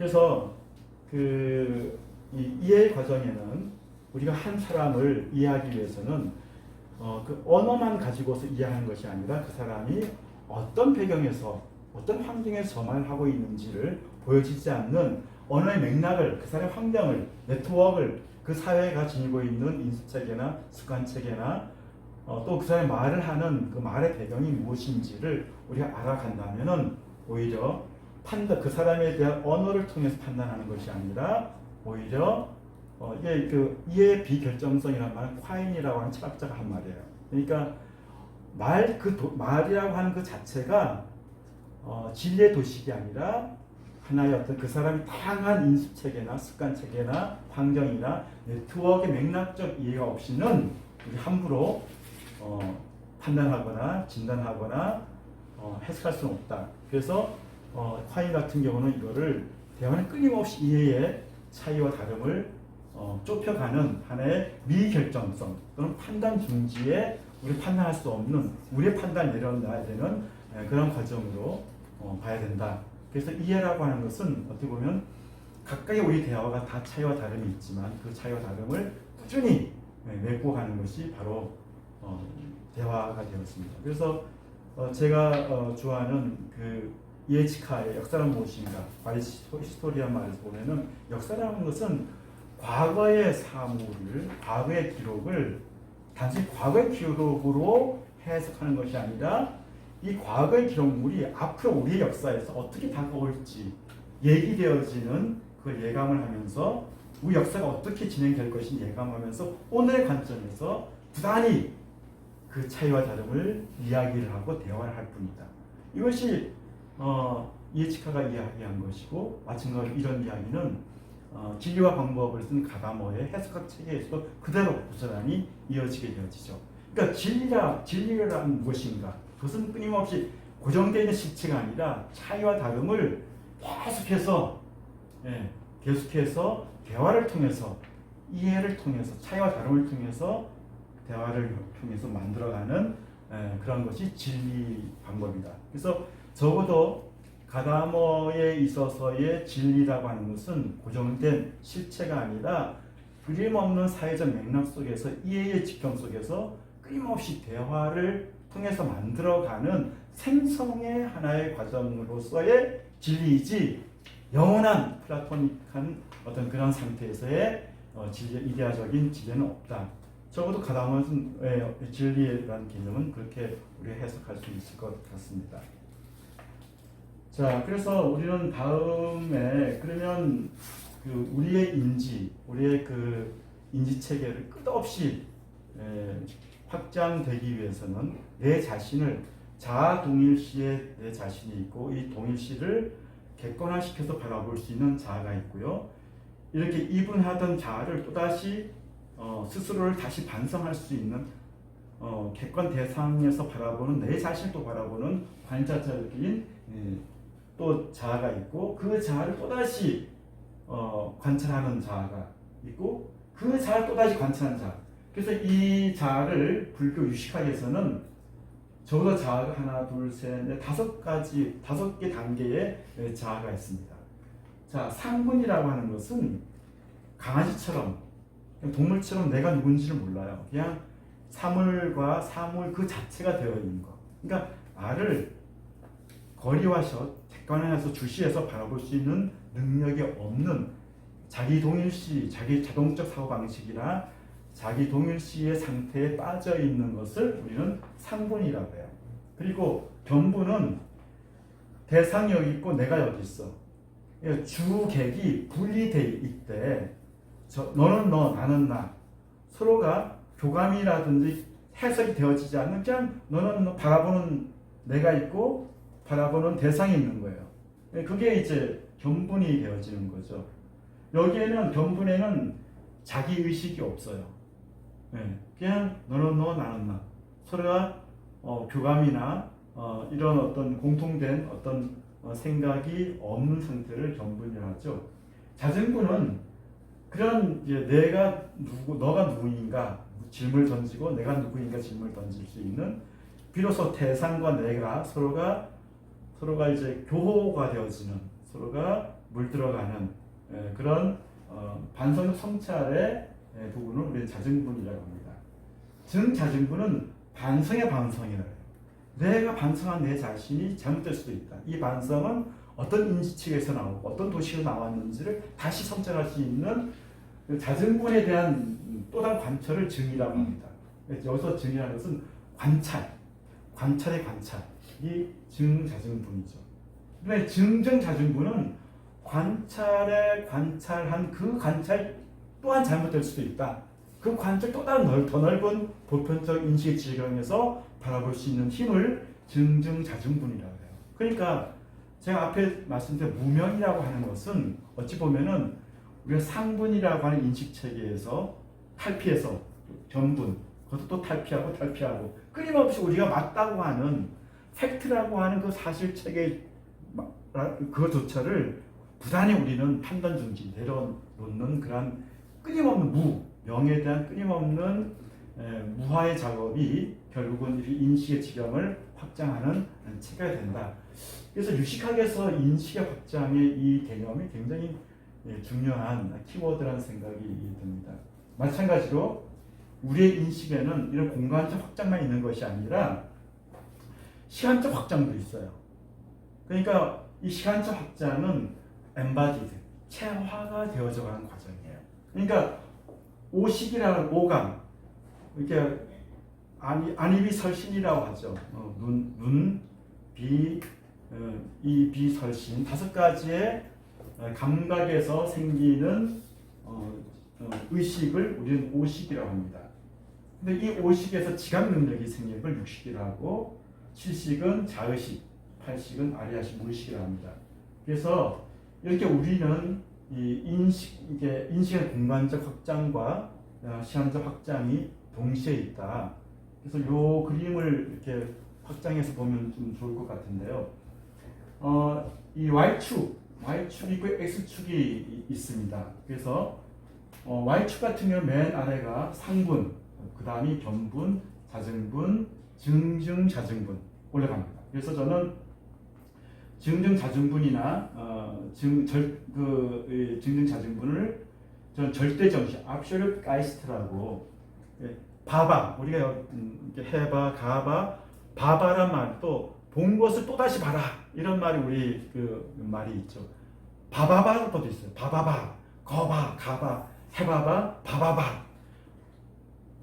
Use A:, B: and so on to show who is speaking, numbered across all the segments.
A: 그래서 그 이, 이해 과정에는 우리가 한 사람을 이해하기 위해서는 어, 그 언어만 가지고서 이해하는 것이 아니라 그 사람이 어떤 배경에서 어떤 환경에서 말 하고 있는지를 보여지지 않는 언어의 맥락을 그 사람의 환경을 네트워크를 그 사회가 지니고 있는 인수체계나 습관체계나 어, 또 그 사람이 말을 하는 그 말의 배경이 무엇인지를 우리가 알아간다면은 오히려 판단 그 사람에 대한 언어를 통해서 판단하는 것이 아니라 오히려 어, 이게 그 이해 비결정성이라는 말은 콰인이라고 하는 철학자가 한 말이에요. 그러니까 말 그 말이라고 하는 그 자체가 어, 진리의 도식이 아니라 하나의 어떤 그 사람이 다양한 인수 체계나 습관 체계나 환경이나 네트워크의 맥락적 이해가 없이는 우리 함부로 어, 판단하거나 진단하거나 어, 해석할 수는 없다. 그래서 어, 콰인 같은 경우는 이거를 대화는 끊임없이 이해의 차이와 다름을 어, 좁혀가는 하나의 미결정성 또는 판단 중지에 우리 판단할 수 없는 우리의 판단을 내려놔야 되는 에, 그런 과정으로 어, 봐야 된다. 그래서 이해라고 하는 것은 어떻게 보면 각각의 우리 대화가 다 차이와 다름이 있지만 그 차이와 다름을 꾸준히 예, 메고 가는 것이 바로 어, 대화가 되었습니다. 그래서 어, 제가 어, 좋아하는 그 이에치카의 역사란 무엇인가 히스토리한 말에서 보면은 역사라는 것은 과거의 사물을 과거의 기록을 단순히 과거의 기록으로 해석하는 것이 아니라 이 과거의 기록물이 앞으로 우리의 역사에서 어떻게 다가올지 얘기되어지는 그 예감을 하면서 우리 역사가 어떻게 진행될 것인지 예감하면서 오늘의 관점에서 부단히 그 차이와 다름을 이야기를 하고 대화를 할 뿐이다. 이것이 어, 이에치카가 이야기한 것이고 마찬가지로 이런 이야기는 어, 진리와 방법을 쓴 가다머의 해석학 체계에서도 그대로 고스란히 이어지게 되어지죠. 그러니까 진리라 진리란 무엇인가? 그것은 끊임없이 고정되어 있는 실체가 아니라 차이와 다름을 계속해서 예, 계속해서 대화를 통해서 이해를 통해서 차이와 다름을 통해서 대화를 통해서 만들어가는 예, 그런 것이 진리 방법이다. 그래서 적어도 가다머에 있어서의 진리라고 하는 것은 고정된 실체가 아니라 그림없는 사회적 맥락 속에서 이해의 직경 속에서 끊임없이 대화를 통해서 만들어가는 생성의 하나의 과정으로서의 진리이지 영원한 플라토닉한 어떤 그런 상태에서의 어, 진리, 이데아적인 진리는 없다. 적어도 가다머의 진리라는 개념은 그렇게 우리 해석할 수 있을 것 같습니다. 자, 그래서 우리는 다음에 그러면 그 우리의 인지, 우리의 그 인지 체계를 끝없이 에, 확장되기 위해서는 내 자신을 자아 동일시에 내 자신이 있고 이 동일시를 객관화시켜서 바라볼 수 있는 자아가 있고요. 이렇게 이분하던 자아를 또다시 어, 스스로를 다시 반성할 수 있는 어, 객관 대상에서 바라보는 내 자신을 또 바라보는 관찰자적인 예, 또 자아가 있고 그 자아를 또다시 어, 관찰하는 자아가 있고 그 자아를 또다시 관찰하는 자아. 그래서 이 자아를 불교 유식학에서는 적어도 자아가 하나 둘셋넷 다섯 가지 다섯 개 단계의 자아가 있습니다. 자 상분이라고 하는 것은 강아지처럼 동물처럼 내가 누군지를 몰라요. 그냥 사물과 사물 그 자체가 되어 있는 것. 그러니까 나를 거리와서 객관화해서 주시해서 바라볼 수 있는 능력이 없는 자기 동일시, 자기 자동적 사고 방식이나 자기 동일시의 상태에 빠져 있는 것을 우리는 상분이라고 해요. 그리고 견부는 대상이 여기 있고 내가 여기 있어. 그러니까 주객이 분리돼 있대. 저, 너는 너, 나는 나. 서로가 교감이라든지 해석이 되어지지 않는 그냥 너는 너 바라보는 내가 있고 바라보는 대상이 있는 거예요. 그게 이제 견분이 되어지는 거죠. 여기에는 견분에는 자기 의식이 없어요. 네, 그냥 너는 너 나는 나 서로가 어, 교감이나 어, 이런 어떤 공통된 어떤 어, 생각이 없는 상태를 견분이라 하죠. 자증분은 그런 이제 내가 누구 너가 누구인가 질문을 던지고 내가 누구인가 질문을 던질 수 있는 비로소 대상과 내가 서로가 서로가 이제 교호가 되어지는 서로가 물들어가는 에, 그런 어, 반성적 성찰의 에, 부분을 우리는 자증분이라고 합니다. 증자증분은 반성의 반성이라고 해요. 내가 반성한 내 자신이 잘못될 수도 있다. 이 반성은 어떤 인지치에서 나오고 어떤 도시에서 나왔는지를 다시 성찰할 수 있는 그 자증분에 대한 또 다른 관철을 증이라고 합니다. 여기서 증이라는 것은 관찰, 관찰의 관찰, 이 증자증분이죠. 근데 증증자증분은 관찰에 관찰한 그 관찰 또한 잘못될 수도 있다. 그 관찰 또 다른 넓, 더 넓은 보편적 인식의 지경에서 바라볼 수 있는 힘을 증증자증분이라고 해요. 그러니까 제가 앞에 말씀드린 무명이라고 하는 것은 어찌 보면은 우리가 상분이라고 하는 인식 체계에서 탈피해서 변분, 그것도 또 탈피하고 탈피하고 끊임없이 우리가 맞다고 하는 팩트라고 하는 그 사실 체계 그것조차를 부단히 우리는 판단 중지 내려놓는 그런 끊임없는 무 명에 대한 끊임없는 에, 무화의 작업이 결국은 이 인식의 지경을 확장하는 체계가 된다. 그래서 유식학에서 인식의 확장의 이 개념이 굉장히 예, 중요한 키워드라는 생각이 듭니다. 마찬가지로 우리의 인식에는 이런 공간적 확장만 있는 것이 아니라 시간적 확장도 있어요. 그러니까 이 시간적 확장은 엠바디드, 체화가 되어져 가는 과정이에요. 그러니까 오식이라는 오감, 이렇게 아니, 안입이 설신이라고 하죠. 어, 눈, 눈, 비, 어, 이 비 설신 다섯 가지의 어, 감각에서 생기는 어, 어, 의식을 우리는 오식이라고 합니다. 근데 이 오식에서 지각 능력이 생기는 걸 육식이라고 칠식은 자의식, 팔식은 아리아식 무의식이라고 합니다. 그래서 이렇게 우리는 이 인식 이게 인식의 공간적 확장과 어, 시간적 확장이 동시에 있다. 그래서 요 그림을 이렇게 확장해서 보면 좀 좋을 것 같은데요. 어, 이 y축, y축이 있고 x축이 있습니다. 그래서 어, y축 같은 경우 맨 아래가 상분, 그 다음이 변분, 자증분, 증증, 자증분 올라갑니다. 그래서 저는 증증 자증분이나 어, 증 절 그 증증 자증분을 저는 절대 정신, absolute geist라고 예, 봐봐 우리가 음, 해봐, 가봐, 봐봐란 말도 본 것을 또 다시 봐라 이런 말이 우리 그 말이 있죠. 봐봐봐도 있어요. 봐봐봐, 거봐, 가봐, 해봐봐, 봐봐봐.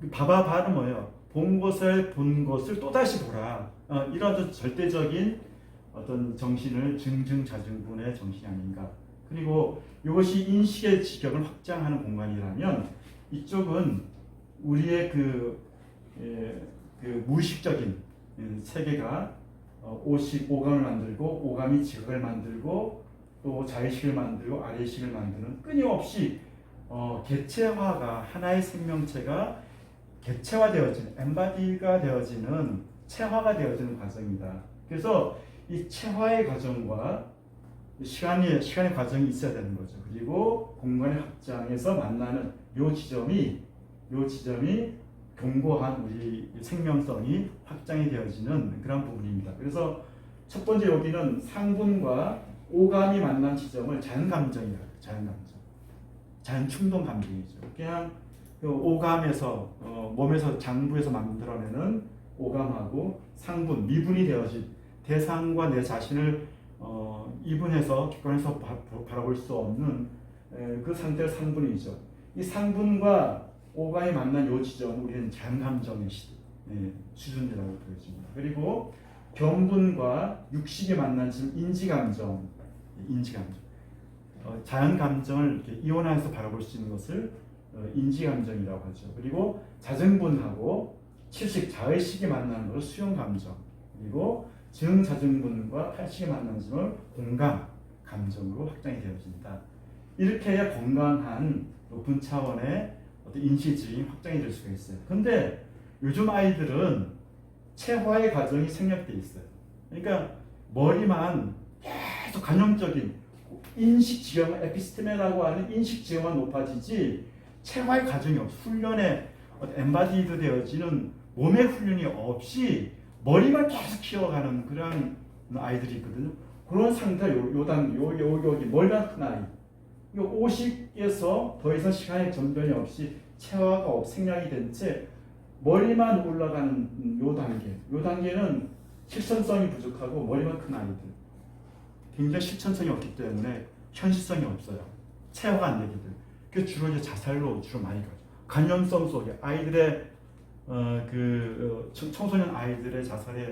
A: 그 봐봐봐는 뭐예요? 본 것을 본 것을 또 다시 보라. 어, 이런 절대적인 어떤 정신을 증증자증분의 정신이 아닌가. 그리고 이것이 인식의 지경을 확장하는 공간이라면 이쪽은 우리의 그, 예, 그 무의식적인 음, 세계가 어, 오식 오감을 만들고 오감이 지각을 만들고 또 자의식을 만들고 아래식을 만드는 끊임없이 어, 개체화가 하나의 생명체가 개체화되어지는 엠바디가 되어지는 체화가 되어지는 과정입니다. 그래서 이 체화의 과정과 시간의 시간의 과정이 있어야 되는 거죠. 그리고 공간의 확장에서 만나는 요 지점이 요 지점이 견고한 우리 생명성이 확장이 되어지는 그런 부분입니다. 그래서 첫 번째 여기는 상분과 오감이 만난 지점을 자연감정이라고. 자연감정. 자연충동 감정이죠. 그냥 그 오감에서 어, 몸에서 장부에서 만들어내는 오감하고 상분, 미분이 되어진 대상과 내 자신을 어, 이분해서 객관에서 바, 바라볼 수 없는 에, 그 상태를 상분이죠. 이 상분과 오감이 만난 요 지점 우리는 자연감정의 시, 예, 수준이라고 보여집니다. 그리고 경분과 육식이 만난 지금 인지감정, 인지감정, 어, 자연감정을 이렇게 이원화해서 바라볼 수 있는 것을 어, 인지감정이라고 하죠. 그리고 자정분하고 칠식 자의식이 만나는 것을 수용감정, 그리고 증자증분과 팔식이 만나는 것을 공감 감정으로 확장이 되어집니다. 이렇게 해야 건강한 높은 차원의 어떤 인식질이 확장이 될 수가 있어요. 근데 요즘 아이들은 체화의 과정이 생략돼 있어요. 그러니까 머리만 계속 관용적인 인식 지형, 에피스테메라고 하는 인식 지형만 높아지지 체화의 과정이 없어. 훈련에 엠바디드 되어지는 몸의 훈련이 없이 머리만 계속 키워가는 그런 아이들이 있거든요. 그런 상태 요, 요 단계 요, 요, 여기 멀면 큰 아이 요 오식에서 더 이상 시간의 전변이 없이 체화가 없 생략이 된 채 머리만 올라가는 음, 요 단계 요 단계는 실천성이 부족하고 머리만 큰 아이들 굉장히 실천성이 없기 때문에 현실성이 없어요 체화가 안 되기들 그 주로 이제 자살로 주로 많이 가죠 간염성 속에 아이들의 어, 그 어, 청- 청소년 아이들의 자살의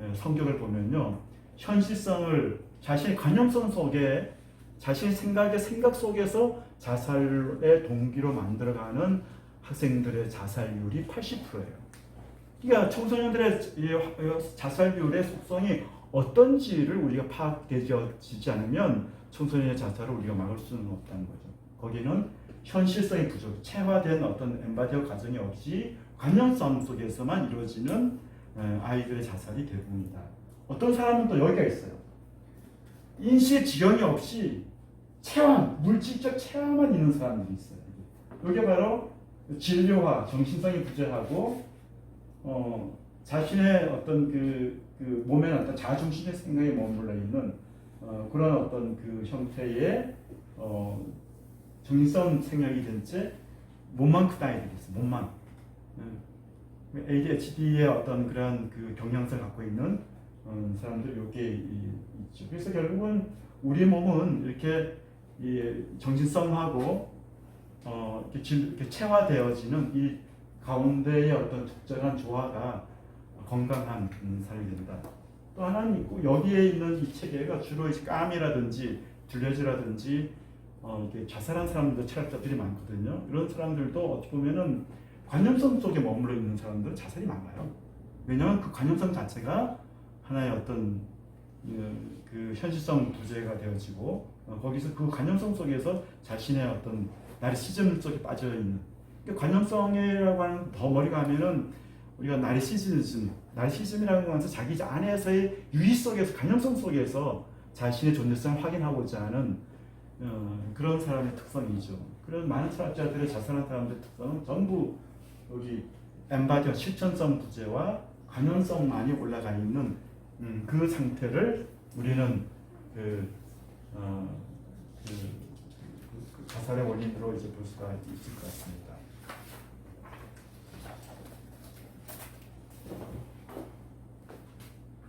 A: 에, 성격을 보면요 현실성을 자신의 관념성 속에 자신의 생각의 생각 속에서 자살의 동기로 만들어가는 학생들의 자살률이 80%예요. 그러니까 청소년들의 자살 비율의 속성이 어떤지를 우리가 파악되지 않으면 청소년의 자살을 우리가 막을 수는 없다는 거죠. 거기는 현실성이 부족, 체화된 어떤 엠바디어 과정이 없이 관념성 속에서만 이루어지는 에, 아이들의 자살이 대부분이다. 어떤 사람은 또 여기가 있어요. 인식 지경이 없이 체험, 물질적 체험만 있는 사람들이 있어요. 이게 바로 진료화, 정신성이 부재하고 어, 자신의 어떤 그, 그 몸의 어떤 자중심의 생각에 머물러 있는 어, 그런 어떤 그 형태의 어, 정신성 생각이 된 채 몸만 크다 이렇게 있어 몸만 음. ADHD의 어떤 그런 그 경향성을 갖고 있는 음, 사람들 요게 이- 있죠. 그래서 결국은 우리 몸은 이렇게 이 정신성하고 어, 이렇게, 질- 이렇게 체화되어지는 이 가운데의 어떤 적절한 조화가 건강한 음, 삶이 된다. 또 하나는 있고 여기에 있는 이 체계가 주로 이제 까미라든지 둘레지라든지 어, 이렇게 자살한 사람들 철학자들이 많거든요. 이런 사람들도 어떻게 보면은 관념성 속에 머물러 있는 사람들은 자살이 많아요. 왜냐하면 그 관념성 자체가 하나의 어떤 그, 그 현실성 부재가 되어지고 어, 거기서 그 관념성 속에서 자신의 어떤 나르시즘 속에 빠져 있는 그 관념성이라고 하는 더 머리 가면은 우리가 나르시즘, 나르시즘이라는 것은 자기 안에서의 유의 속에서 관념성 속에서 자신의 존재성을 확인하고자 하는 어, 그런 사람의 특성이죠. 그런 많은 철학자들의 자살한 사람들의 특성은 전부 여기 엠바디어 실천성 부재와 관념성만이 올라가 있는 음, 그 상태를 우리는 그, 어, 그, 그, 그 자살의 원인으로 이제 볼 수가 있을 것 같습니다.